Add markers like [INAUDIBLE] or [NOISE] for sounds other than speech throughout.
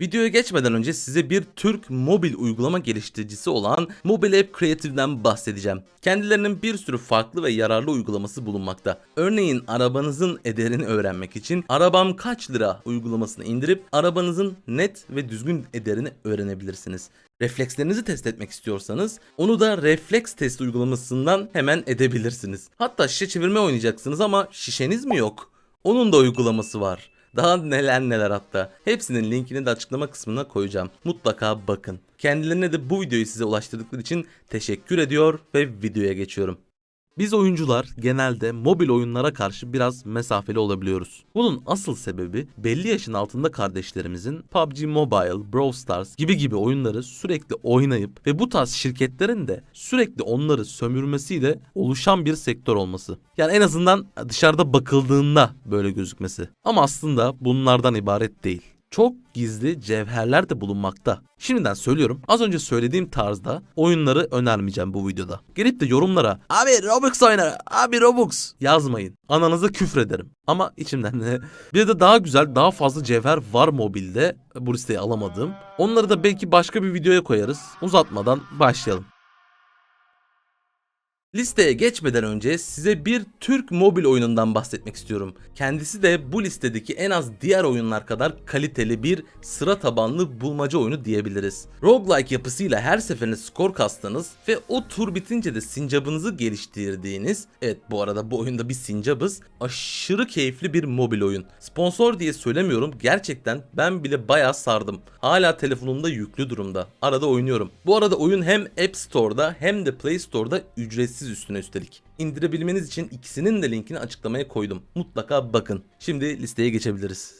Videoya geçmeden önce size bir Türk mobil uygulama geliştiricisi olan Mobile App Creative'den bahsedeceğim. Kendilerinin bir sürü farklı ve yararlı uygulaması bulunmakta. Örneğin arabanızın ederini öğrenmek için Arabam Kaç Lira uygulamasını indirip arabanızın net ve düzgün ederini öğrenebilirsiniz. Reflekslerinizi test etmek istiyorsanız onu da refleks test uygulamasından hemen edebilirsiniz. Hatta şişe çevirme oynayacaksınız ama şişeniz mi yok? Onun da uygulaması var. Daha neler neler hatta. Hepsinin linkini de açıklama kısmına koyacağım. Mutlaka bakın. Kendilerine de bu videoyu size ulaştırdıkları için teşekkür ediyor ve videoya geçiyorum. Biz oyuncular genelde mobil oyunlara karşı biraz mesafeli olabiliyoruz. Bunun asıl sebebi belli yaşın altında kardeşlerimizin PUBG Mobile, Brawl Stars gibi gibi oyunları sürekli oynayıp ve bu tarz şirketlerin de sürekli onları sömürmesiyle oluşan bir sektör olması. Yani en azından dışarıda bakıldığında böyle gözükmesi. Ama aslında bunlardan ibaret değil çok gizli cevherler de bulunmakta. Şimdiden söylüyorum az önce söylediğim tarzda oyunları önermeyeceğim bu videoda. Gelip de yorumlara abi Robux oynar abi Robux yazmayın. Ananızı küfrederim. Ama içimden de [LAUGHS] bir de daha güzel daha fazla cevher var mobilde bu listeyi alamadığım. Onları da belki başka bir videoya koyarız. Uzatmadan başlayalım. Listeye geçmeden önce size bir Türk mobil oyunundan bahsetmek istiyorum. Kendisi de bu listedeki en az diğer oyunlar kadar kaliteli bir sıra tabanlı bulmaca oyunu diyebiliriz. Roguelike yapısıyla her seferinde skor kastınız ve o tur bitince de sincabınızı geliştirdiğiniz, evet bu arada bu oyunda bir sincabız, aşırı keyifli bir mobil oyun. Sponsor diye söylemiyorum gerçekten ben bile bayağı sardım. Hala telefonumda yüklü durumda. Arada oynuyorum. Bu arada oyun hem App Store'da hem de Play Store'da ücretsiz üstüne üstelik. İndirebilmeniz için ikisinin de linkini açıklamaya koydum. Mutlaka bakın. Şimdi listeye geçebiliriz.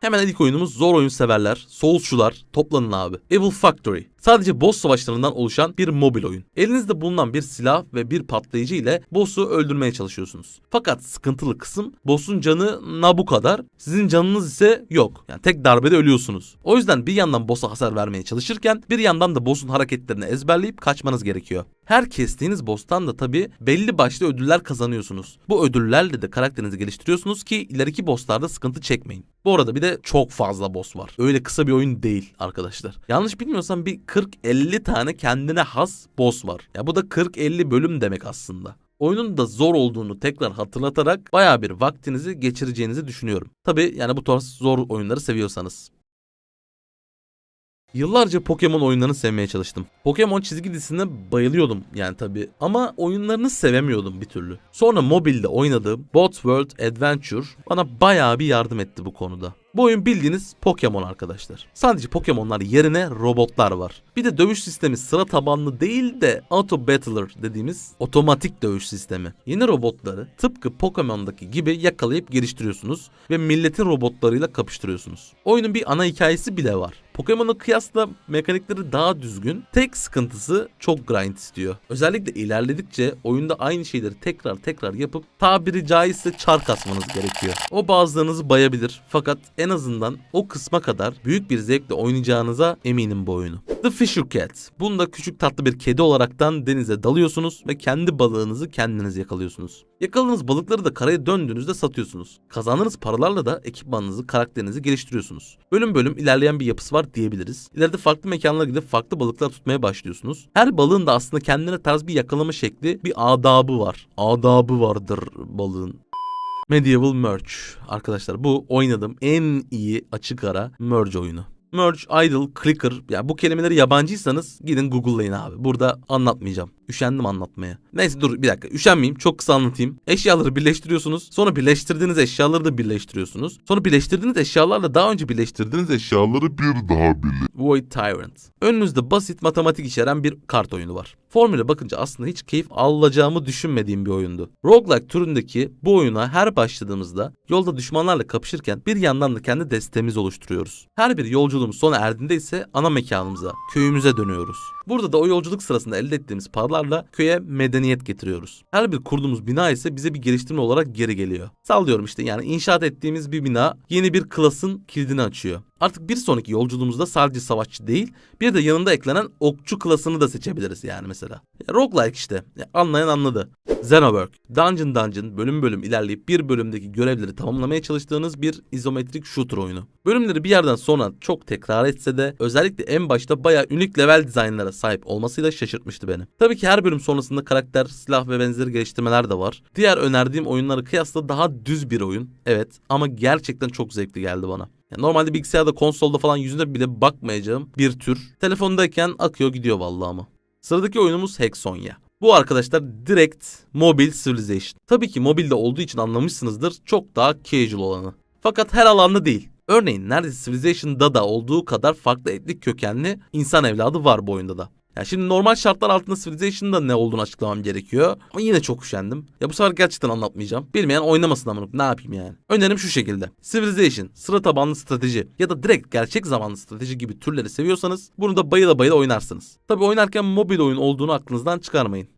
Hemen ilk oyunumuz zor oyun severler, soulsçular, toplanın abi. Evil Factory. Sadece boss savaşlarından oluşan bir mobil oyun. Elinizde bulunan bir silah ve bir patlayıcı ile boss'u öldürmeye çalışıyorsunuz. Fakat sıkıntılı kısım boss'un canı na bu kadar, sizin canınız ise yok. Yani tek darbede ölüyorsunuz. O yüzden bir yandan boss'a hasar vermeye çalışırken bir yandan da boss'un hareketlerini ezberleyip kaçmanız gerekiyor. Her kestiğiniz boss'tan da tabi belli başlı ödüller kazanıyorsunuz. Bu ödüllerle de karakterinizi geliştiriyorsunuz ki ileriki boss'larda sıkıntı çekmeyin. Bu arada bir de çok fazla boss var. Öyle kısa bir oyun değil arkadaşlar. Yanlış bilmiyorsam bir 40-50 tane kendine has boss var. Ya bu da 40-50 bölüm demek aslında. Oyunun da zor olduğunu tekrar hatırlatarak baya bir vaktinizi geçireceğinizi düşünüyorum. Tabi yani bu tarz zor oyunları seviyorsanız. Yıllarca Pokemon oyunlarını sevmeye çalıştım. Pokemon çizgi dizisine bayılıyordum yani tabi ama oyunlarını sevemiyordum bir türlü. Sonra mobilde oynadığım Bot World Adventure bana bayağı bir yardım etti bu konuda. Bu oyun bildiğiniz Pokemon arkadaşlar. Sadece Pokemon'lar yerine robotlar var. Bir de dövüş sistemi sıra tabanlı değil de Auto Battler dediğimiz otomatik dövüş sistemi. Yeni robotları tıpkı Pokemon'daki gibi yakalayıp geliştiriyorsunuz ve milletin robotlarıyla kapıştırıyorsunuz. Oyunun bir ana hikayesi bile var. Pokemon'a kıyasla mekanikleri daha düzgün. Tek sıkıntısı çok grind istiyor. Özellikle ilerledikçe oyunda aynı şeyleri tekrar tekrar yapıp tabiri caizse çar kasmanız gerekiyor. O bazılarınızı bayabilir fakat en azından o kısma kadar büyük bir zevkle oynayacağınıza eminim bu oyunu. The Fisher Cat. Bunda küçük tatlı bir kedi olaraktan denize dalıyorsunuz ve kendi balığınızı kendiniz yakalıyorsunuz. Yakaladığınız balıkları da karaya döndüğünüzde satıyorsunuz. Kazandığınız paralarla da ekipmanınızı, karakterinizi geliştiriyorsunuz. Bölüm bölüm ilerleyen bir yapısı var diyebiliriz. İleride farklı mekanlara gidip farklı balıklar tutmaya başlıyorsunuz. Her balığın da aslında kendine tarz bir yakalama şekli, bir adabı var. Adabı vardır balığın. Medieval Merge. Arkadaşlar bu oynadığım en iyi açık ara merge oyunu. Merge, idle, clicker. Ya bu kelimeleri yabancıysanız gidin Google'layın abi. Burada anlatmayacağım. Üşendim anlatmaya. Neyse dur bir dakika. Üşenmeyeyim. Çok kısa anlatayım. Eşyaları birleştiriyorsunuz. Sonra birleştirdiğiniz eşyaları da birleştiriyorsunuz. Sonra birleştirdiğiniz eşyalarla daha önce birleştirdiğiniz eşyaları bir daha birle. Void Tyrant. Önünüzde basit matematik içeren bir kart oyunu var. Formüle bakınca aslında hiç keyif alacağımı düşünmediğim bir oyundu. Roguelike türündeki bu oyuna her başladığımızda yolda düşmanlarla kapışırken bir yandan da kendi destemizi oluşturuyoruz. Her bir yolculuğumuz sona erdiğinde ise ana mekanımıza, köyümüze dönüyoruz. Burada da o yolculuk sırasında elde ettiğimiz paralarla köye medeniyet getiriyoruz. Her bir kurduğumuz bina ise bize bir geliştirme olarak geri geliyor. Sallıyorum işte yani inşaat ettiğimiz bir bina yeni bir klasın kilidini açıyor. Artık bir sonraki yolculuğumuzda sadece savaşçı değil bir de yanında eklenen okçu klasını da seçebiliriz yani mesela. Ya, roguelike işte. Ya, anlayan anladı. Xenowork. Dungeon Dungeon bölüm bölüm ilerleyip bir bölümdeki görevleri tamamlamaya çalıştığınız bir izometrik shooter oyunu. Bölümleri bir yerden sonra çok tekrar etse de özellikle en başta bayağı unik level dizaynlara sahip olmasıyla şaşırtmıştı beni. Tabii ki her bölüm sonrasında karakter, silah ve benzeri geliştirmeler de var. Diğer önerdiğim oyunlara kıyasla daha düz bir oyun. Evet ama gerçekten çok zevkli geldi bana. Yani normalde bilgisayarda konsolda falan yüzüne bile bakmayacağım bir tür. Telefondayken akıyor gidiyor vallahi ama. Sıradaki oyunumuz Hexonia. Bu arkadaşlar direkt Mobile Civilization. Tabii ki mobilde olduğu için anlamışsınızdır çok daha casual olanı. Fakat her alanda değil. Örneğin neredeyse Civilization'da da olduğu kadar farklı etnik kökenli insan evladı var bu oyunda da. Ya şimdi normal şartlar altında Civilization'da ne olduğunu açıklamam gerekiyor. Ama yine çok üşendim. Ya bu sefer gerçekten anlatmayacağım. Bilmeyen oynamasın amınık ne yapayım yani. Önerim şu şekilde. Civilization, sıra tabanlı strateji ya da direkt gerçek zamanlı strateji gibi türleri seviyorsanız bunu da bayıla bayıla oynarsınız. Tabi oynarken mobil oyun olduğunu aklınızdan çıkarmayın.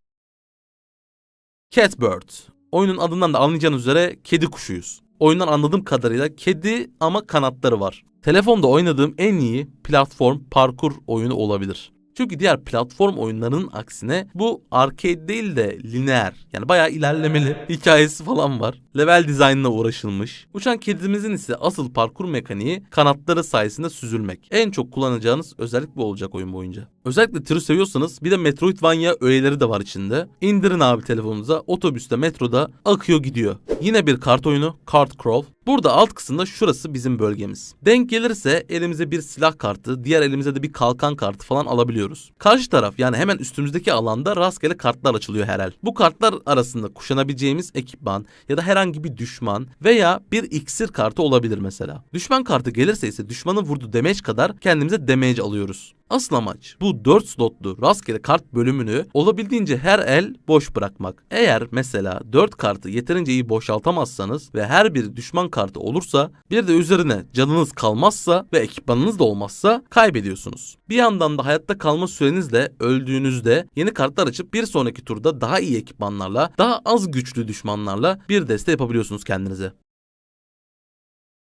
Catbird. Oyunun adından da anlayacağınız üzere kedi kuşuyuz. Oyundan anladığım kadarıyla kedi ama kanatları var. Telefonda oynadığım en iyi platform parkur oyunu olabilir. Çünkü diğer platform oyunlarının aksine bu arcade değil de lineer yani bayağı ilerlemeli hikayesi falan var. Level dizaynına uğraşılmış. Uçan kedimizin ise asıl parkur mekaniği kanatları sayesinde süzülmek. En çok kullanacağınız özellik bu olacak oyun boyunca. Özellikle türü seviyorsanız bir de Metroidvania öğeleri de var içinde. İndirin abi telefonunuza otobüste metroda akıyor gidiyor. Yine bir kart oyunu Card Crawl. Burada alt kısımda şurası bizim bölgemiz. Denk gelirse elimize bir silah kartı, diğer elimize de bir kalkan kartı falan alabiliyoruz. Karşı taraf yani hemen üstümüzdeki alanda rastgele kartlar açılıyor her el. Bu kartlar arasında kuşanabileceğimiz ekipman ya da herhangi bir düşman veya bir iksir kartı olabilir mesela. Düşman kartı gelirse ise düşmanın vurduğu damage kadar kendimize damage alıyoruz. Asıl amaç bu 4 slotlu rastgele kart bölümünü olabildiğince her el boş bırakmak. Eğer mesela 4 kartı yeterince iyi boşaltamazsanız ve her bir düşman kartı olursa bir de üzerine canınız kalmazsa ve ekipmanınız da olmazsa kaybediyorsunuz. Bir yandan da hayatta kalma sürenizle öldüğünüzde yeni kartlar açıp bir sonraki turda daha iyi ekipmanlarla daha az güçlü düşmanlarla bir deste yapabiliyorsunuz kendinize.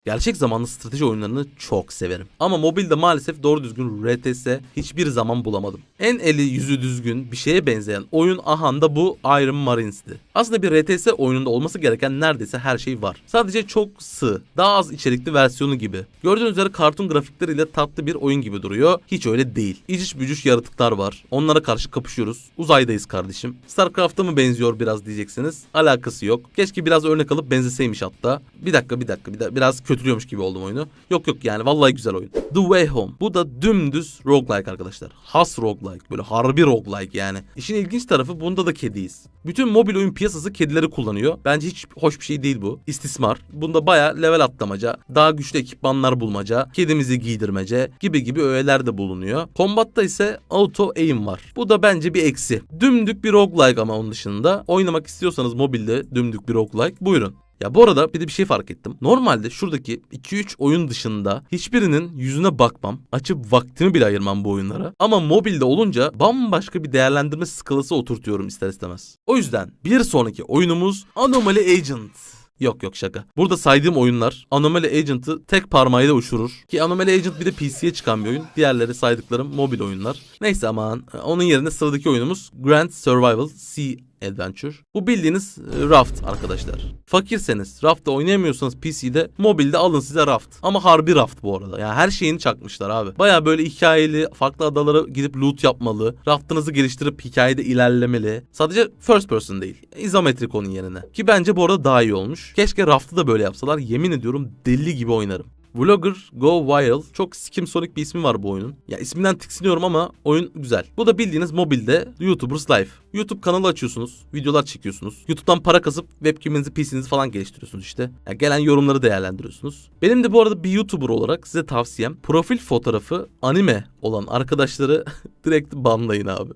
Gerçek zamanlı strateji oyunlarını çok severim. Ama mobilde maalesef doğru düzgün RTS hiçbir zaman bulamadım. En eli yüzü düzgün bir şeye benzeyen oyun ahanda bu Iron Marines'ti. Aslında bir RTS oyununda olması gereken neredeyse her şey var. Sadece çok sığ, daha az içerikli versiyonu gibi. Gördüğünüz üzere kartun grafikleriyle tatlı bir oyun gibi duruyor. Hiç öyle değil. İciş bücüş yaratıklar var. Onlara karşı kapışıyoruz. Uzaydayız kardeşim. StarCraft'a mı benziyor biraz diyeceksiniz. Alakası yok. Keşke biraz örnek alıp benzeseymiş hatta. Bir dakika bir dakika bir dakika. Biraz kötülüyormuş gibi oldum oyunu. Yok yok yani vallahi güzel oyun. The Way Home. Bu da dümdüz roguelike arkadaşlar. Has roguelike. Böyle harbi roguelike yani. İşin ilginç tarafı bunda da kediyiz. Bütün mobil oyun piyasası kedileri kullanıyor. Bence hiç hoş bir şey değil bu. İstismar. Bunda baya level atlamaca, daha güçlü ekipmanlar bulmaca, kedimizi giydirmece gibi gibi öğeler de bulunuyor. Kombatta ise auto aim var. Bu da bence bir eksi. Dümdük bir roguelike ama onun dışında. Oynamak istiyorsanız mobilde dümdük bir roguelike buyurun. Ya bu arada bir de bir şey fark ettim. Normalde şuradaki 2-3 oyun dışında hiçbirinin yüzüne bakmam. Açıp vaktimi bile ayırmam bu oyunlara. Ama mobilde olunca bambaşka bir değerlendirme skalası oturtuyorum ister istemez. O yüzden bir sonraki oyunumuz Anomaly Agent. Yok yok şaka. Burada saydığım oyunlar Anomaly Agent'ı tek parmağıyla uçurur. Ki Anomaly Agent bir de PC'ye çıkan bir oyun. Diğerleri saydıklarım mobil oyunlar. Neyse aman. Onun yerine sıradaki oyunumuz Grand Survival Sea Adventure. Bu bildiğiniz e, Raft arkadaşlar. Fakirseniz, Raft'ta oynayamıyorsanız PC'de, mobilde alın size Raft. Ama harbi Raft bu arada. Yani her şeyini çakmışlar abi. Baya böyle hikayeli, farklı adalara gidip loot yapmalı. Raftınızı geliştirip hikayede ilerlemeli. Sadece first person değil. İzometrik onun yerine. Ki bence bu arada daha iyi olmuş. Keşke Raft'ı da böyle yapsalar. Yemin ediyorum deli gibi oynarım. Vlogger Go Wild çok skimsonic bir ismi var bu oyunun. Ya isminden tiksiniyorum ama oyun güzel. Bu da bildiğiniz mobilde YouTubers Life. YouTube kanalı açıyorsunuz, videolar çekiyorsunuz. YouTube'dan para kasıp webcam'inizi, PC'nizi falan geliştiriyorsunuz işte. Ya gelen yorumları değerlendiriyorsunuz. Benim de bu arada bir YouTuber olarak size tavsiyem profil fotoğrafı anime olan arkadaşları [LAUGHS] direkt banlayın abi.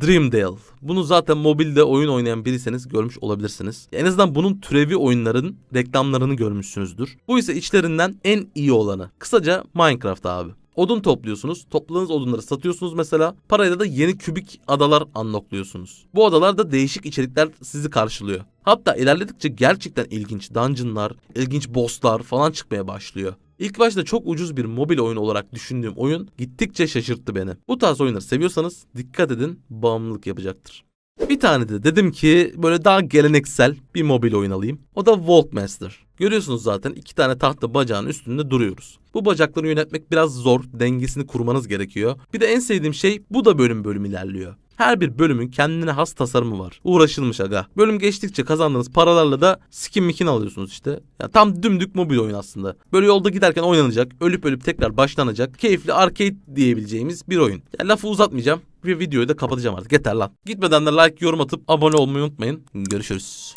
Dreamdale. Bunu zaten mobilde oyun oynayan biriyseniz görmüş olabilirsiniz. En azından bunun türevi oyunların reklamlarını görmüşsünüzdür. Bu ise içlerinden en iyi olanı. Kısaca Minecraft abi. Odun topluyorsunuz. Topladığınız odunları satıyorsunuz mesela. Parayla da yeni kübik adalar unlockluyorsunuz. Bu adalarda değişik içerikler sizi karşılıyor. Hatta ilerledikçe gerçekten ilginç dungeonlar, ilginç bosslar falan çıkmaya başlıyor. İlk başta çok ucuz bir mobil oyun olarak düşündüğüm oyun gittikçe şaşırttı beni. Bu tarz oyunları seviyorsanız dikkat edin bağımlılık yapacaktır. Bir tane de dedim ki böyle daha geleneksel bir mobil oyun alayım. O da Walkmaster. Görüyorsunuz zaten iki tane tahta bacağın üstünde duruyoruz. Bu bacakları yönetmek biraz zor, dengesini kurmanız gerekiyor. Bir de en sevdiğim şey bu da bölüm bölüm ilerliyor. Her bir bölümün kendine has tasarımı var. Uğraşılmış aga. Bölüm geçtikçe kazandığınız paralarla da skin mikin alıyorsunuz işte. Ya tam dümdük mobil oyun aslında. Böyle yolda giderken oynanacak, ölüp ölüp tekrar başlanacak, keyifli arcade diyebileceğimiz bir oyun. Ya lafı uzatmayacağım ve videoyu da kapatacağım artık. Yeter lan. Gitmeden de like, yorum atıp abone olmayı unutmayın. Görüşürüz.